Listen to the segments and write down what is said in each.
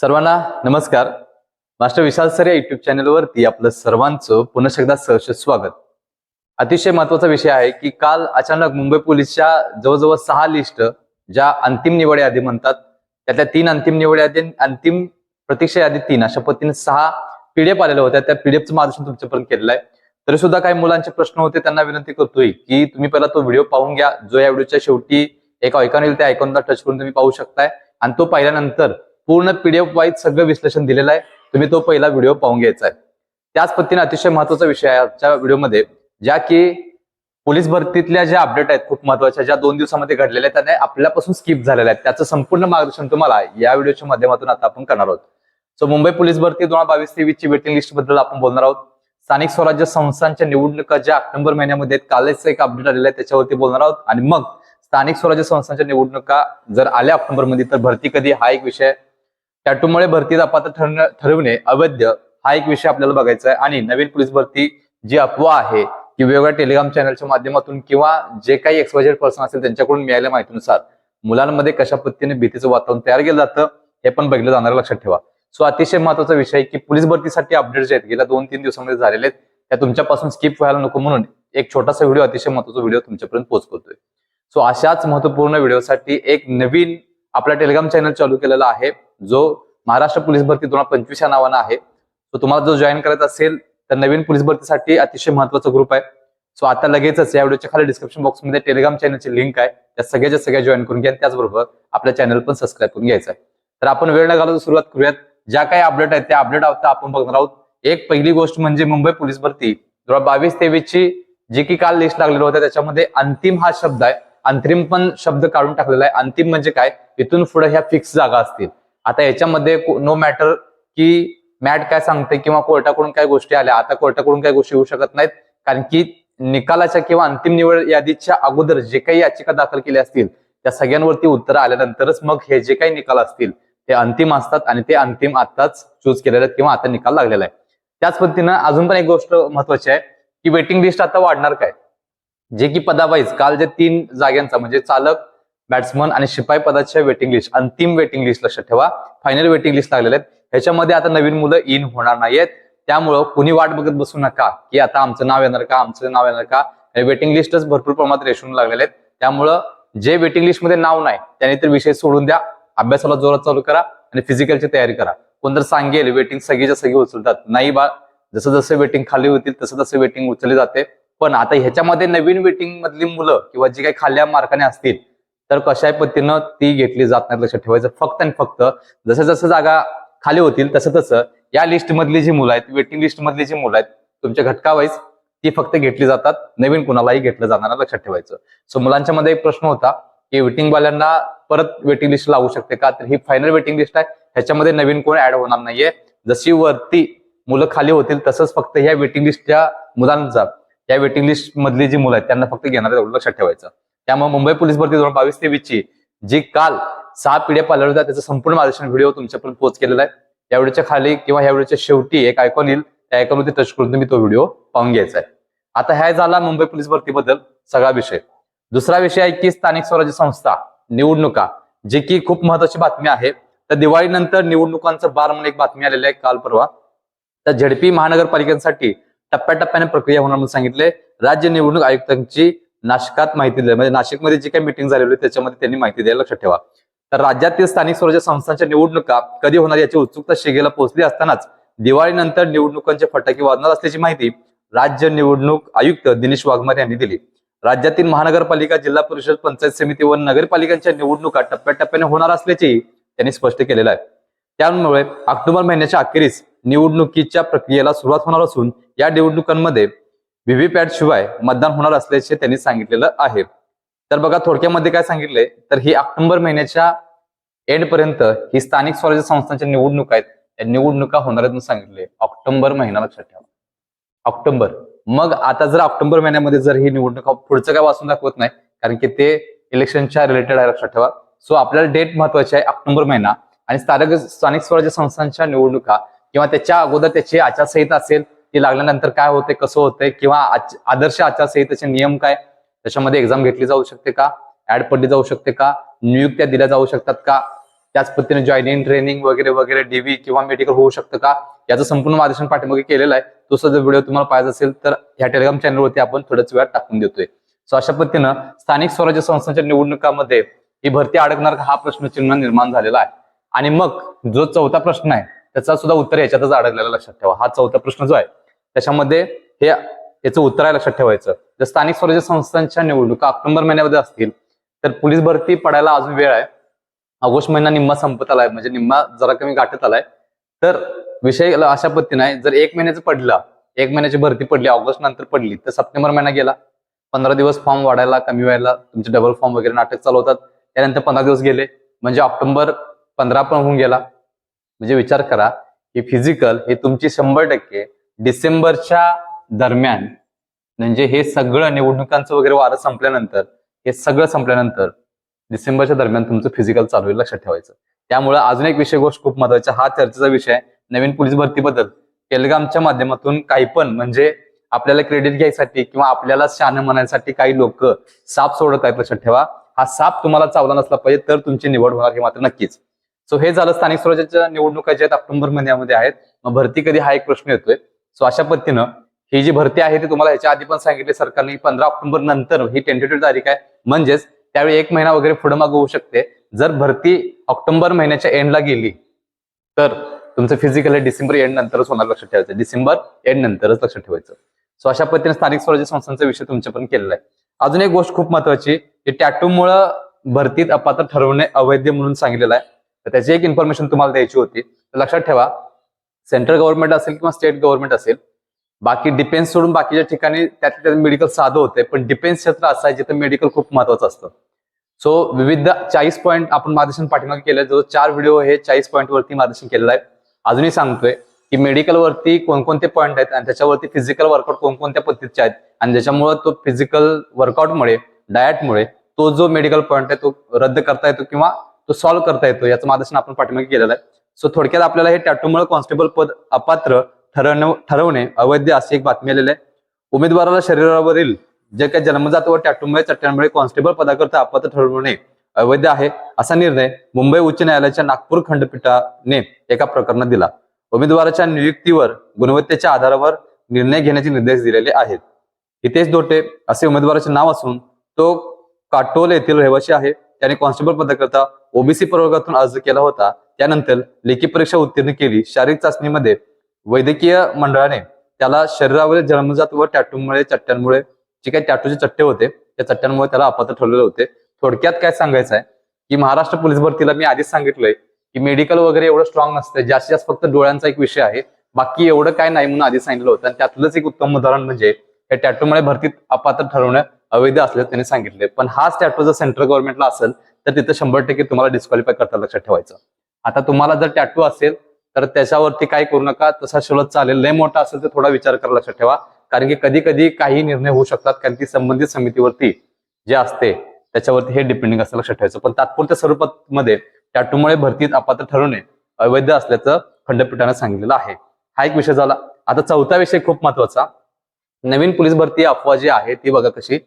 सर्वांना नमस्कार. Master Vishal sir या युट्यूब चॅनलवरती आपलं सर्वांचं पुन्हा एकदा सहर्ष स्वागत. अतिशय महत्त्वाचा विषय आहे की काल अचानक मुंबई पोलीसच्या जवळजवळ सहा लिस्ट ज्या अंतिम निवड यादी म्हणतात त्यातल्या तीन अंतिम निवड यादी अंतिम प्रतीक्षा यादी तीन अशा पद्धतीने सहा पीडीएफ आलेल्या होत्या. त्या पीडीएफचं मार्गदर्शन तुमच्यापर्यंत केलेलं आहे. तरी सुद्धा काही मुलांचे प्रश्न होते त्यांना विनंती करतोय की तुम्ही पहिला तो व्हिडिओ पाहून घ्या. जो या व्हिडिओच्या शेवटी एक ऐकून येईल त्या ऐकॉनला टच करून तुम्ही पाहू शकताय. आणि तो पाहिल्यानंतर पूर्ण पीडीएफ वाईज सगळं विश्लेषण दिलेलं आहे. तुम्ही तो पहिला व्हिडिओ पाहून घ्यायचा आहे. त्याच पद्धतीने अतिशय महत्त्वाचा विषय आहे आजच्या व्हिडिओमध्ये ज्या की पोलीस भरतीतल्या ज्या अपडेट आहेत खूप महत्त्वाच्या ज्या दोन दिवसामध्ये घडलेल्या आहेत त्या आपल्यापासून स्किप झालेल्या आहेत. त्याचं संपूर्ण मार्गदर्शन तुम्हाला या व्हिडिओच्या माध्यमातून आता आपण करणार आहोत. सो मुंबई पोलीस भरती दोन हजार बावीस तेवीस ची वेटिंग लिस्टबद्दल आपण बोलणार आहोत. स्थानिक स्वराज्य संस्थांच्या निवडणुका ज्या ऑक्टोबर महिन्यामध्ये कालच एक अपडेट आलेलं आहे त्याच्यावरती बोलणार आहोत. आणि मग स्थानिक स्वराज्य संस्थांच्या निवडणुका जर आल्या ऑक्टोबरमध्ये तर भरती कधी हा एक विषय टॅटूमुळे भरतीत अपात्र ठरणे ठरविणे अवैध हा एक विषय आपल्याला बघायचा आहे. आणि नवीन पोलीस भरती जी अफवा आहे की वेगवेगळ्या टेलिग्राम चॅनलच्या माध्यमातून किंवा जे काही एक्सवायझेड पर्सन असेल त्यांच्याकडून मिळालेल्या माहितीनुसार मुलांमध्ये कशा पद्धतीने भीतीचं वातावरण तयार केलं जातं हे पण बघितलं जाणार लक्षात ठेवा. सो अतिशय महत्त्वाचा विषय की पोलीस भरतीसाठी अपडेट जे आहेत गेल्या दोन तीन दिवसामध्ये झालेले आहेत त्या तुमच्यापासून स्किप व्हायला नको म्हणून एक छोटासा व्हिडिओ अतिशय महत्त्वाचा व्हिडिओ तुमच्यापर्यंत पोहोचवतोय. सो अशाच महत्त्वपूर्ण व्हिडिओसाठी एक नवीन आपला टेलिग्राम चॅनल चालू केलेला आहे. जो महाराष्ट्र पोलीस भरती दोन हजार पंचवीस या नावानं आहे. सो तुम्हाला जो जॉईन करायचा असेल तर नवीन पोलीस भरतीसाठी अतिशय महत्त्वाचा ग्रुप आहे. सो आता लगेचच या व्हिडिओच्या खाली डिस्क्रिप्शन बॉक्समध्ये टेलिग्राम चॅनलची लिंक आहे. त्या सगळ्याच्या सगळ्या जॉईन करून घ्या त्याचबरोबर आपल्या चॅनल पण सबस्क्राईब करून घ्यायचं आहे. तर आपण वेळ न घालवता सुरुवात करूयात. ज्या काही अपडेट आहेत त्या अपडेट आता आपण बघणार आहोत. एक पहिली गोष्ट म्हणजे मुंबई पोलीस भरती. दोन हजार बावीस तेवीस ची जी की काल लिस्ट लागलेली होत्या त्याच्यामध्ये अंतिम हा शब्द आहे. अंतरिम पण शब्द काढून टाकलेला आहे. अंतिम म्हणजे काय? इथून पुढे ह्या फिक्स जागा असतील. आता याच्यामध्ये नो मॅटर की मॅट काय सांगते किंवा कोर्टाकडून काय गोष्टी आल्या आता कोर्टाकडून काय गोष्टी होऊ शकत नाहीत. कारण की निकालाच्या किंवा अंतिम निवड यादीच्या अगोदर जे काही याचिका दाखल केल्या असतील त्या सगळ्यांवरती उत्तर आल्यानंतरच मग हे जे काही निकाल असतील ते अंतिम असतात आणि ते अंतिम आताच चूज केलेले आहेत किंवा आता निकाल लागलेला आहे. त्याच पद्धतीनं अजून पण एक गोष्ट महत्वाची आहे की वेटिंग लिस्ट आता वाढणार काय? जे की पदावाईज काल जे तीन जाग्यांचा म्हणजे चालक बॅट्समन आणि शिपाई पदाच्या वेटिंग लिस्ट अंतिम वेटिंग लिस्ट लक्षात ठेवा. फायनल वेटिंग लिस्ट लागलेल्या आहेत. ह्याच्यामध्ये आता नवीन मुलं इन होणार नाहीयेत. त्यामुळं कुणी वाट बघत बसू नका की आता आमचं नाव येणार का आमचं नाव येणार का? वेटिंग लिस्टच भरपूर प्रमाणात रेशून लागलेले आहेत. त्यामुळं जे वेटिंग लिस्टमध्ये नाव नाही त्याने तर विषय सोडून द्या. अभ्यासाला जोरात चालू करा आणि फिजिकलची तयारी करा. कोण तर सांगेल वेटिंग सगळीच्या सगळी उचलतात. नाही बा जसं जसं वेटिंग खाली होतील तसं तसं वेटिंग उचलली जाते. पण आता ह्याच्यामध्ये नवीन वेटिंग मधली मुलं किंवा जी काही खाल्ल्या मार्काने असतील तर कशाही पद्धतीनं ती घेतली जात नाही लक्षात ठेवायचं फक्त आणि फक्त जसं जसं जागा खाली होतील तसं तसं या लिस्ट मधली जी मुलं आहेत वेटिंग लिस्ट मधली जी मुलं आहेत तुमच्या घटकावाईज ती फक्त घेतली जातात नवीन कुणालाही घेतलं जाणार लक्षात ठेवायचं. सो मुलांच्या मध्ये एक प्रश्न होता की वेटिंगवाल्यांना परत वेटिंग लिस्ट लावू शकते का? तर ही फायनल वेटिंग लिस्ट आहे ह्याच्यामध्ये नवीन कोण ऍड होणार नाहीये. जशी वरती मुलं खाली होतील तसंच फक्त ह्या वेटिंग लिस्टच्या मुलांचा या वेटिंग लिस्ट मधली जी मुलं आहेत त्यांना फक्त घेणार एवढं लक्षात ठेवायचं. त्यामुळे मुंबई पोलीस भरती दोन हजार बावीस तेवीस ची जी काल सहा पिढ्या पाहिल्या होत्या त्याचं संपूर्ण मार्गदर्शन व्हिडिओ तुमच्यापर्यंत पोच केलेला आहे. या व्हिडिओच्या खाली किंवा या व्हिडिओच्या शेवटी एक आयकॉन येईल त्या आयकॉनवरती टच करून तुम्ही तो व्हिडिओ पाहून घ्यायचा आहे. आता ह्या झाला मुंबई पोलीस भरतीबद्दल सगळा विषय. दुसरा विषय आहे की स्थानिक स्वराज्य संस्था निवडणुका जे की खूप महत्वाची बातमी आहे. तर दिवाळीनंतर निवडणुकांचं बार म्हणून एक बातमी आलेली आहे काल परवा. तर झडपी महानगरपालिकांसाठी टप्प्याटप्प्याने प्रक्रिया होणार म्हणून सांगितले. राज्य निवडणूक आयुक्तांची नाशिकात माहिती दिली. म्हणजे नाशिकमध्ये जी काही मिटिंग झालेली होती त्याच्यामध्ये त्यांनी माहिती द्यायला लक्षात ठेवा. तर राज्यातील स्थानिक स्वराज्य संस्थांच्या निवडणुका कधी होणार याची उत्सुकता शिगेला पोहोचली असतानाच दिवाळीनंतर निवडणुकांचे फटाके वाजणार असल्याची माहिती राज्य निवडणूक आयुक्त दिनेश वाघमारे यांनी दिली. राज्यातील महानगरपालिका जिल्हा परिषद पंचायत समिती व नगरपालिकांच्या निवडणुका टप्प्याटप्प्याने होणार असल्याचेही त्यांनी स्पष्ट केलेलं आहे. त्यामुळे ऑक्टोबर महिन्याच्या अखेरीस निवडणुकीच्या प्रक्रियेला सुरुवात होणार असून या निवडणुकांमध्ये व्हीव्हीपॅट शिवाय मतदान होणार असल्याचे त्यांनी सांगितलेलं आहे. तर बघा थोडक्यामध्ये काय सांगितले तर ही ऑक्टोबर महिन्याच्या एंड पर्यंत ही स्थानिक स्वराज्य संस्थांच्या निवडणुका आहेत. त्या निवडणुका होणार आहेत सांगितले ऑक्टोबर महिना लक्षात ठेवा ऑक्टोबर. मग आता जर ऑक्टोबर महिन्यामध्ये जर ही निवडणुका पुढचं काय वाचून दाखवत नाही कारण की ते इलेक्शनच्या रिलेटेड आहे लक्षात ठेवा. सो आपल्याला डेट महत्वाची आहे ऑक्टोबर महिना. आणि स्थानिक स्थानिक स्वराज्य संस्थांच्या निवडणुका किंवा त्याच्या अगोदर त्याची आचारसंहिता असेल ती लागल्यानंतर काय होते कसं होतंय किंवा आदर्श आचारसंहितेचे नियम काय? त्याच्यामध्ये एक्झाम घेतली जाऊ शकते का? ऍड पडली जाऊ शकते का? नियुक्त्या दिल्या जाऊ शकतात का? त्याच पद्धतीने जॉईनिंग ट्रेनिंग वगैरे वगैरे डीव्ही किंवा मेडिकल होऊ शकतं का? याचं संपूर्ण मार्गदर्शन पाठीमागे केलेलं आहे. तो सुद्धा व्हिडिओ तुम्हाला पाहिजे असेल तर ह्या टेलिग्राम चॅनलवरती आपण थोड्याच वेळात टाकून देतोय. सो अशा पद्धतीनं स्थानिक स्वराज्य संस्थांच्या निवडणुकामध्ये ही भरती अडकणार का हा प्रश्नचिन्ह निर्माण झालेला आहे. आणि मग जो चौथा प्रश्न आहे त्याचा सुद्धा उत्तर याच्यातच अडकलेला लक्षात ठेवा. हा चौथा प्रश्न जो आहे त्याच्यामध्ये हे याचं उत्तर आहे लक्षात ठेवायचं. जर स्थानिक स्वराज्य संस्थांच्या निवडणुका ऑक्टोबर महिन्यामध्ये असतील तर पोलीस भरती पडायला अजून वेळ आहे. ऑगस्ट महिना निम्मा संपत आलाय म्हणजे निम्मा जरा कमी गाठत आलाय. तर विषय अशा पद्धतीने आहे जर एक महिन्याचं पडला एक महिन्याची भरती पडली ऑगस्ट नंतर पडली तर सप्टेंबर महिना गेला. पंधरा दिवस फॉर्म वाढायला कमी व्हायला तुमचे डबल फॉर्म वगैरे नाटक चालवतात त्यानंतर पंधरा दिवस गेले म्हणजे ऑक्टोबर पंधरा पण होऊन गेला. म्हणजे विचार करा की फिजिकल हे तुमची शंभर टक्के डिसेंबरच्या दरम्यान म्हणजे हे सगळं निवडणुकांचं वगैरे वारं संपल्यानंतर हे सगळं संपल्यानंतर डिसेंबरच्या दरम्यान तुमचं फिजिकल चालू होईल लक्षात ठेवायचं. त्यामुळे अजून एक विषय गोष्ट खूप महत्त्वाचा हा चर्चेचा विषय नवीन पोलीस भरतीबद्दल टेलिग्रामच्या माध्यमातून काही पण म्हणजे आपल्याला क्रेडिट घ्यायसाठी किंवा आपल्याला शान म्हणायसाठी काही लोक साप सोडत आहेत लक्षात ठेवा. हा साप तुम्हाला चावला नसला पाहिजे तर तुमची निवड होणार हे मात्र नक्कीच. सो हे झालं स्थानिक स्वराज्याच्या निवडणुका ज्या आहेत ऑक्टोबर महिन्यामध्ये आहेत. मग भरती कधी हा एक प्रश्न येतोय. सो अशा पद्धतीनं ही जी भरती आहे ती तुम्हाला ह्याच्या आधी पण सांगितले सरकारने पंधरा ऑक्टोबर नंतर ही टेंटेटिव्ह तारीख आहे म्हणजेच त्यावेळी एक महिना वगैरे पुढे मागं होऊ शकते. जर भरती ऑक्टोबर महिन्याच्या एंडला गेली तर तुमचं फिजिकल हे डिसेंबर एंड नंतरच होणार लक्षात ठेवायचं. डिसेंबर एंड नंतरच लक्षात ठेवायचं. सो अशा पद्धतीने स्थानिक स्वराज्य संस्थांचा विषय तुमच्या पण केलेला आहे. अजून एक गोष्ट खूप महत्वाची की टॅटूमुळं भरतीत अपात्र ठरवणे अवैध म्हणून सांगितलेलं आहे. तर त्याची एक इन्फॉर्मेशन तुम्हाला द्यायची होती. तर लक्षात ठेवा सेंट्रल गव्हर्नमेंट असेल किंवा स्टेट गव्हर्नमेंट असेल बाकी डिफेन्स सोडून बाकीच्या ठिकाणी त्यात मेडिकल साधं होते पण डिफेन्स क्षेत्र असं आहे जिथं मेडिकल खूप महत्वाचं असतं. सो विविध चाळीस पॉईंट आपण मार्गदर्शन पाठीमागे केलं जो चार व्हिडिओ हे चाळीस पॉईंट वरती मार्गदर्शन केलेलं आहे. अजूनही सांगतोय की मेडिकल वरती कोणकोणते पॉईंट आहेत आणि त्याच्यावरती फिजिकल वर्कआउट कोणकोणत्या पद्धतीचे आहेत आणि ज्याच्यामुळे तो फिजिकल वर्कआउटमुळे डायटमुळे तो जो मेडिकल पॉईंट आहे तो रद्द करता येतो किंवा तो सॉल्व्ह करता येतो. याचं मार्गदर्शन आपण पाठीमागे केलेलं आहे. सो थोडक्यात आपल्याला हे टॅटूमुळे कॉन्स्टेबल पद अपात्र ठरवणे ठरवणे अवैध अशी एक बातमी आलेली आहे. उमेदवाराला शरीरावरील जे काही जन्मजात व टॅटूमुळे चट्ट्यांमुळे कॉन्स्टेबल पदाकरता अपात्र ठरवणे अवैध आहे असा निर्णय मुंबई उच्च न्यायालयाच्या नागपूर खंडपीठाने एका प्रकरणात दिला. उमेदवाराच्या नियुक्तीवर गुणवत्तेच्या आधारावर निर्णय घेण्याचे निर्देश दिलेले आहेत. हितेश दोटे असे उमेदवाराचे नाव असून तो काटोल येथील रहिवासी आहे. त्याने कॉन्स्टेबल पदाकरता ओबीसी प्रवर्गातून अर्ज केला होता. त्यानंतर लेखी परीक्षा उत्तीर्ण केली. शारीरिक चाचणीमध्ये वैद्यकीय मंडळाने त्याला शरीरावरील जन्मजात व टॅटूमुळे चट्ट्यांमुळे जे काही टॅटूचे चट्टे होते त्या चट्ट्यांमुळे त्याला अपात्र ठरलेले होते. थोडक्यात काय सांगायचं आहे की महाराष्ट्र पोलीस भरतीला मी आधीच सांगितलंय की मेडिकल वगैरे एवढं स्ट्रॉंग नसतं जास्तीत जास्त फक्त डोळ्यांचा एक विषय आहे. बाकी एवढं काय नाही म्हणून आधी सांगितलं होतं. आणि त्यातलंच एक उत्तम उदाहरण म्हणजे हे टॅटूमुळे भरतीत अपात्र ठरवणं अवैध असल्याचं त्यांनी सांगितले पण हाच टॅटू जर सेंट्रल गव्हर्नमेंटला असेल तर तिथं शंभर टक्के तुम्हाला डिस्क्वालिफाय करता लक्षात ठेवायचं. आता तुम्हाला जर टॅटू असेल तर त्याच्यावरती काय करू नका. तसा शुल्क चालेल. लय मोठा असेल तर थोडा विचार करा लक्षात ठेवा. कारण की कधी कधी काही निर्णय होऊ शकतात कारण की संबंधित समितीवरती जे असते त्याच्यावरती हे डिपेंडिंग असं लक्षात ठेवायचं. पण तात्पुरत्या स्वरूपामध्ये टॅटूमुळे भरतीत अपात्र ठरवणे अवैध असल्याचं खंडपीठाने सांगितलेलं आहे. हा एक विषय झाला. आता चौथा विषय खूप महत्त्वाचा नवीन पोलीस भरती अफवा जी आहे ती बघा कशी.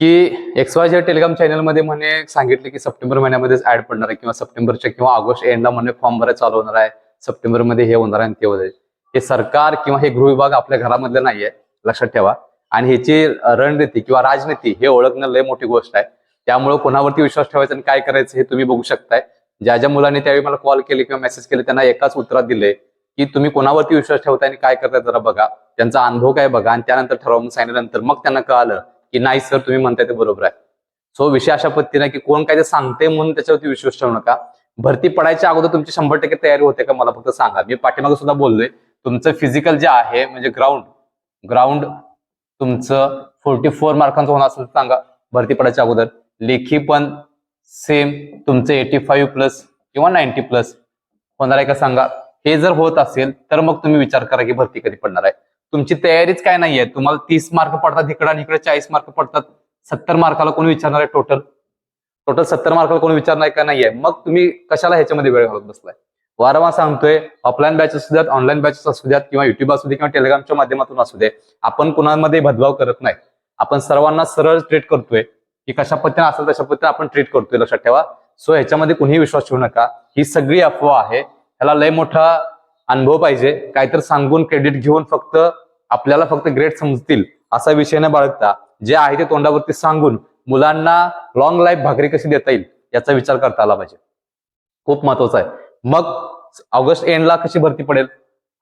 की एक्स वाय टेलिग्राम चॅनलमध्ये म्हणे सांगितले की सप्टेंबर महिन्यामध्येच ऍड पडणार आहे किंवा सप्टेंबरच्या किंवा ऑगस्ट एंडला म्हणे फॉर्म भरायला चालू होणार आहे. सप्टेंबरमध्ये हे होणार आहे आणि ते होणार आहे. हे सरकार किंवा हे गृह विभाग आपल्या घरामधलं नाहीये लक्षात ठेवा. आणि ह्याची रणनीती किंवा राजनीती हे ओळखणं लय मोठी गोष्ट आहे. त्यामुळे कोणावरती विश्वास ठेवायचा आणि काय करायचं हे तुम्ही बघू शकताय. ज्या ज्या मुलांनी त्यावेळी मला कॉल केले किंवा मेसेज केले त्यांना एकाच उत्तरात दिले की तुम्ही कोणावरती विश्वास ठेवताय आणि काय करताय जरा बघा. त्यांचा अनुभव काय बघा आणि त्यानंतर ठरवून सांगितल्यानंतर मग त्यांना कळालं की नाही सर तुम्ही म्हणताय ते बरोबर आहे. सो विषय अशा पद्धतीने की कोण काय ते सांगते म्हणून त्याच्यावरती विश्वास ठेवू नका. भरती पडायच्या अगोदर तुमची शंभर टक्के तयारी होते का मला फक्त सांगा. मी पाठीमागे सुद्धा बोललोय तुमचं फिजिकल जे आहे म्हणजे ग्राउंड ग्राउंड तुमचं फोर्टी फोर मार्कांचं होणार असेल सांगा भरती पडायच्या अगोदर. लेखी पण सेम तुमचं एटी फाईव्ह प्लस किंवा नाईन्टी प्लस होणार आहे का सांगा. हे जर होत असेल तर मग तुम्ही विचार करा की भरती कधी पडणार आहे. तुमची तयारीच काय नाहीये? तुम्हाला तीस मार्क पडतात इकडे आणि इकडे चाळीस मार्क पडतात. सत्तर मार्काला कोणी विचारणार आहे टोटल टोटल सत्तर मार्काला कोणी विचारणार का नाहीये? मग तुम्ही कशाला ह्याच्यामध्ये वेळ घालत बसलाय? वारंवार सांगतोय ऑफलाईन बॅच असू द्यात ऑनलाईन बॅचेस असू द्यात किंवा युट्यूब असू दे किंवा टेलिग्रामच्या माध्यमातून असू दे आपण कुणामध्ये भेदभाव करत नाही. आपण सर्वांना सरळ ट्रीट करतोय की कशा पद्धतीने असेल तशा पद्धतीने आपण ट्रीट करतोय. लक्षात ठेवा. सो ह्याच्यामध्ये कुणीही विश्वास ठेवू नका. ही सगळी अफवा आहे. ह्याला लय मोठा अनुभव पाहिजे. काहीतरी सांगून क्रेडिट घेऊन फक्त आपल्याला फक्त ग्रेड समजतील असा विषय न बाळगता. जे आहे ते तोंडावरती सांगून मुलांना लॉंग लाईफ भाकरी कशी देता येईल याचा विचार करता आला पाहिजे. खूप महत्त्वाचा आहे. मग ऑगस्ट एंडला कशी भरती पडेल?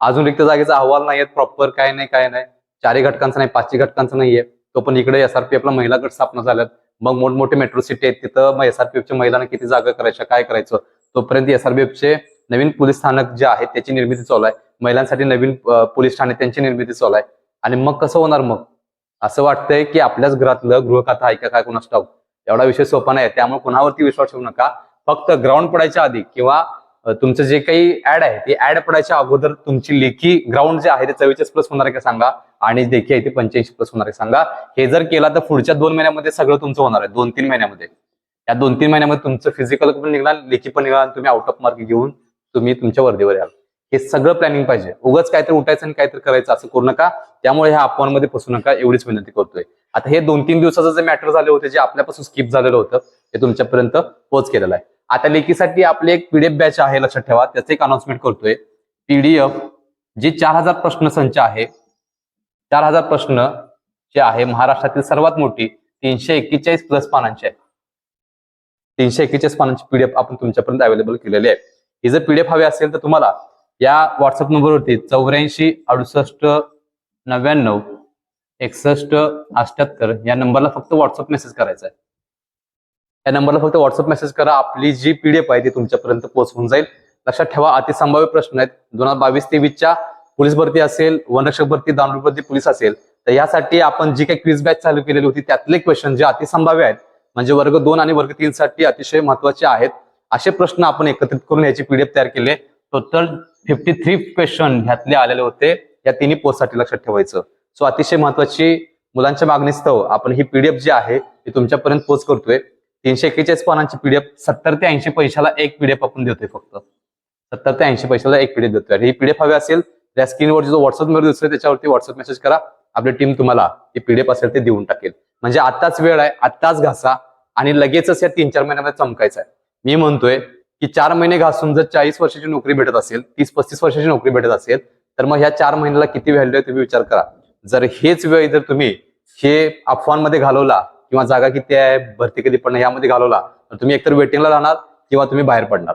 अजून रिक्त जागेचा अहवाल नाहीयेत. प्रॉपर काय नाही काय नाही. चारही घटकांचा नाही पाचही घटकांचा नाहीये. तो पण इकडे एसआरपीएफला महिला गट स्थापना झाल्यात. मग मोठमोठे मेट्रो सिटी आहेत. तिथं मग एसआरपीएफच्या महिलांना किती जागा करायच्या काय करायचं? तोपर्यंत एसआरपीएफचे नवीन पोलीस स्थानक जे आहे त्याची निर्मिती चालू आहे. महिलांसाठी नवीन पोलीस ठाणे त्यांची निर्मिती चालू आहे. आणि मग कसं होणार मग? असं वाटतंय की आपल्याच घरातलं गृहकथा आहे का काय कोणास ठाऊक? एवढा विषय सोपा नाही त्यामुळे कुणावरती विश्वास ठेवू नका. फक्त ग्राउंड पडायच्या आधी किंवा तुमचं जे काही ऍड आहे ते ऍड पडायच्या अगोदर तुमची लेखी ग्राउंड जे आहे ते चव्वेचाळीस प्लस होणार आहे का सांगा? आणि देखी आहे ते पंच्याऐंशी प्लस होणार आहे सांगा. हे जर केला तर पुढच्या दोन महिन्यामध्ये सगळं तुमचं होणार आहे. दोन तीन महिन्यामध्ये. या दोन तीन महिन्यामध्ये तुमचं फिजिकल पण निघणार लेखी पण निघणार तुम्ही आउट ऑफ मार्क घेऊन तुम्ही तुमच्या वर्दीवर याल. हे सगळं प्लॅनिंग पाहिजे. उगाच काहीतरी उठायचं आणि काहीतरी करायचं असं करू नका. त्यामुळे ह्या अफवांमध्ये फसू नका एवढीच विनंती करतोय. आता हे दोन तीन दिवसाचं जे मॅटर झाले होते जे आपल्यापासून स्किप झालेलं होतं ते तुमच्यापर्यंत पोच केलेलं आहे. आता लेखीसाठी आपले एक पीडीएफ बॅच आहे लक्षात ठेवा. त्याचं एक अनाउन्समेंट करतोय. पीडीएफ जे चार हजार प्रश्न संच आहे चार हजार प्रश्न जे आहे महाराष्ट्रातील सर्वात मोठी तीनशे एक्केचाळीस प्लस पानांची आहे. तीनशे एक्केचाळीस पानांची पीडीएफ आपण तुमच्यापर्यंत अवेलेबल केलेली आहे. हे जर पीडीएफ हवे असेल तर तुम्हाला या व्हॉट्सअप नंबरवरती चौऱ्याऐंशी अडुसष्ट नव्याण्णव एकसष्ट अठ्याहत्तर या नंबरला फक्त व्हॉट्सअप मेसेज करायचा आहे. या नंबरला फक्त व्हॉट्सअप मेसेज करा. आपली जी पीडीएफ आहे ती तुमच्यापर्यंत पोहोचवून जाईल. लक्षात ठेवा अतिसंभाव्य प्रश्न आहेत. दोन हजार बावीस तेवीसच्या पोलीस भरती असेल वनरक्षक भरती दानवी भरती पोलीस असेल तर यासाठी आपण जी काही क्विज बॅच चालू केलेली होती त्यातले क्वेश्चन जे अतिसंभाव्य आहेत म्हणजे वर्ग दोन आणि वर्ग तीन साठी अतिशय महत्त्वाचे आहेत. असे प्रश्न आपण एकत्रित करून याची पीडीएफ तयार केली टोटल फिफ्टी थ्री क्वेश्चन ह्यातले आलेले होते. या तिन्ही पोस्टसाठी लक्षात ठेवायचं. सो अतिशय महत्वाची मुलांच्या मागणीस्तव आपण ही पीडीएफ जी आहे ती तुमच्यापर्यंत पोच करतोय. तीनशे एक्केचाळीस पानांची पीडीएफ सत्तर ते ऐंशी पैशाला एक पीडीएफ आपण देतोय फक्त. सत्तर ते ऐंशी पैशाला एक पीडीएफ देतोय. ही पीडीएफ हवी असेल त्या स्क्रीनवर जो व्हॉट्सअप नंबर दिसतोय त्याच्यावरती व्हॉट्सअप मेसेज करा. आपली टीम तुम्हाला ती पीडीएफ असेल ते देऊन टाकेल. म्हणजे आताच वेळ आहे आत्ताच घासा. आणि लगेचच या तीन चार महिन्यामध्ये चमकायचं आहे. मी म्हणतोय की चार महिने घासून जर चाळीस वर्षाची नोकरी भेटत असेल तीस पस्तीस वर्षाची नोकरी भेटत असेल तर मग ह्या चार महिन्याला किती व्हॅल्यू आहे तुम्ही विचार करा. जर हेच वेळ जर तुम्ही हे अफवांमध्ये घालवला किंवा जागा किती आहे भरती कधी पडणं यामध्ये घालवला तर तुम्ही एकतर वेटिंगला राहणार किंवा तुम्ही बाहेर पडणार.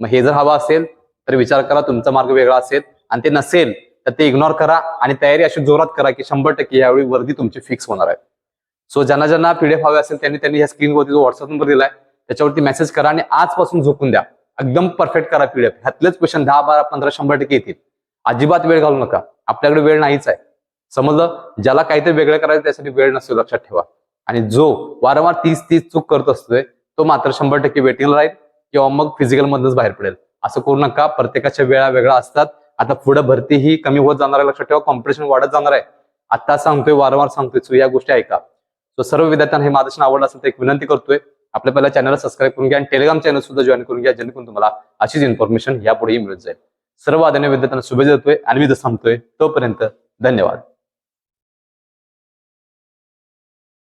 मग हे जर हवं असेल तर विचार करा तुमचा मार्ग वेगळा असेल आणि ते नसेल तर ते इग्नोर करा आणि तयारी अशी जोरात करा की शंभर टक्के यावेळी वर्दी तुमची फिक्स होणार आहे. सो ज्यांना ज्यांना पीडीएफ हवे असेल त्यांनी त्यांनी ह्या स्क्रीनवरती जो व्हॉट्सअप नंबर दिलाय त्याच्यावरती मेसेज करा आणि आजपासून झोपून द्या. एकदम परफेक्ट करा पीडीएफ ह्यातलेच क्वेश्चन दहा बारा पंधरा शंभर टक्के येतील. अजिबात वेळ घालू नका. आपल्याकडे वेळ नाहीच आहे. समजलं? ज्याला काहीतरी वेगळं करायचं त्यासाठी वेळ नसेल लक्षात ठेवा. आणि जो वारंवार तीस तीस चूक करत असतोय तो मात्र शंभर टक्के वेटिंगला राहील किंवा मग फिजिकल मधूनच बाहेर पडेल. असं करू नका. प्रत्येकाच्या वेळा वेगळ्या असतात. आता पुढे भरती ही कमी होत जाणार आहे लक्षात ठेवा. कॉम्पिटिशन वाढत जाणार आहे. आता सांगतोय वारंवार सांगतोय. सो या गोष्टी ऐका. सो सर्व विद्यार्थ्यांना हे मार्गदर्शन आवडलं असेल तर एक विनंती करतोय. आपल्या पहिल्या चॅनलला सबस्क्राईब करून घ्या आणि टेलिग्राम चॅनल सुद्धा जॉईन करून घ्या जेणेकरून तुम्हाला अशीच इन्फॉर्मेशन यापुढेही मिळत जाईल. सर्व आदरणीय विद्यार्थ्यांना शुभेच्छा देतोय आणि मी थांबतोय. तोपर्यंत धन्यवाद.